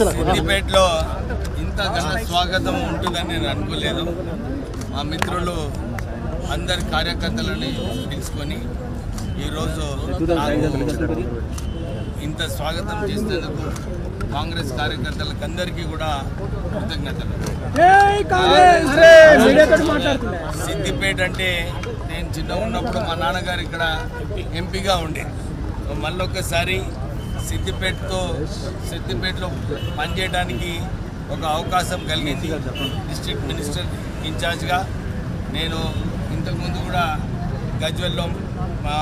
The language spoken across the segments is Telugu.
సిద్దిపేటలో ఇంత ఘన స్వాగతం ఉంటుందని నేను అనుకోలేదు. మా మిత్రులు అందరి కార్యకర్తలని పిలుచుకొని ఈరోజు ఇంత స్వాగతం చేసినందుకు కాంగ్రెస్ కార్యకర్తలకు అందరికీ కూడా కృతజ్ఞతలు. సిద్దిపేట అంటే నేను చిన్న ఉన్నప్పుడు మా నాన్నగారు ఇక్కడ ఎంపీగా ఉండే. మళ్ళొకసారి సిద్దిపేటతో సిద్దిపేటలో పనిచేయడానికి ఒక అవకాశం కలిగింది. డిస్ట్రిక్ట్ మినిస్టర్ ఇన్ఛార్జ్గా నేను ఇంతకుముందు కూడా గజ్వెల్లో మా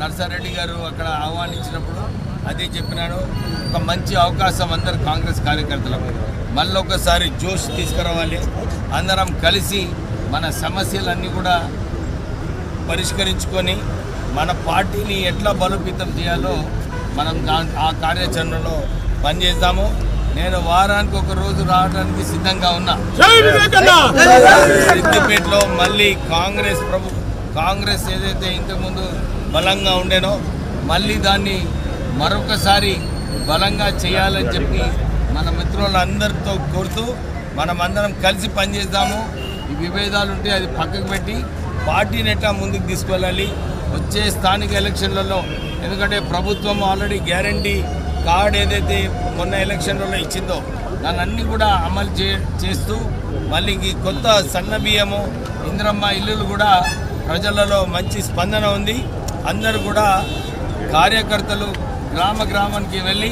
నర్సారెడ్డి గారు అక్కడ ఆహ్వానించినప్పుడు అదే చెప్పినాడు. ఒక మంచి అవకాశం అందరు కాంగ్రెస్ కార్యకర్తలకు. మళ్ళీ ఒకసారి జోష్ తీసుకురావాలి. అందరం కలిసి మన సమస్యలన్నీ కూడా పరిష్కరించుకొని మన పార్టీని ఎట్లా బలోపేతం చేయాలో మనం ఆ కార్యాచరణలో పనిచేద్దాము. నేను వారానికి ఒక రోజు రావడానికి సిద్ధంగా ఉన్నా. సిద్దిపేటలో మళ్ళీ కాంగ్రెస్ ప్రభు కాంగ్రెస్ ఏదైతే ఇంతకుముందు బలంగా ఉండేనో మళ్ళీ దాన్ని మరొకసారి బలంగా చేయాలని చెప్పి మన మిత్రులందరితో కోరుతూ మనమందరం కలిసి పనిచేద్దాము. ఈ విభేదాలు ఉంటే అది పక్కకు పెట్టి పార్టీని ఎట్లా ముందుకు తీసుకెళ్ళాలి. వచ్చే స్థానిక ఎలక్షన్లలో ఎందుకంటే ప్రభుత్వం ఆల్రెడీ గ్యారంటీ కార్డ్ ఏదైతే మొన్న ఎలక్షన్లలో ఇచ్చిందో దాన్ని కూడా అమలు చే చేస్తూ మళ్ళీ ఈ కొత్త సన్న బియ్యము ఇంద్రమ్మ ఇల్లులు కూడా ప్రజలలో మంచి స్పందన ఉంది. అందరూ కూడా కార్యకర్తలు గ్రామ గ్రామానికి వెళ్ళి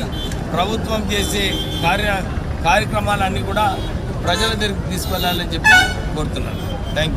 ప్రభుత్వం చేసే కార్య కార్యక్రమాలన్నీ కూడా ప్రజల దగ్గరికి తీసుకెళ్ళాలని చెప్పి కోరుతున్నాను. Thank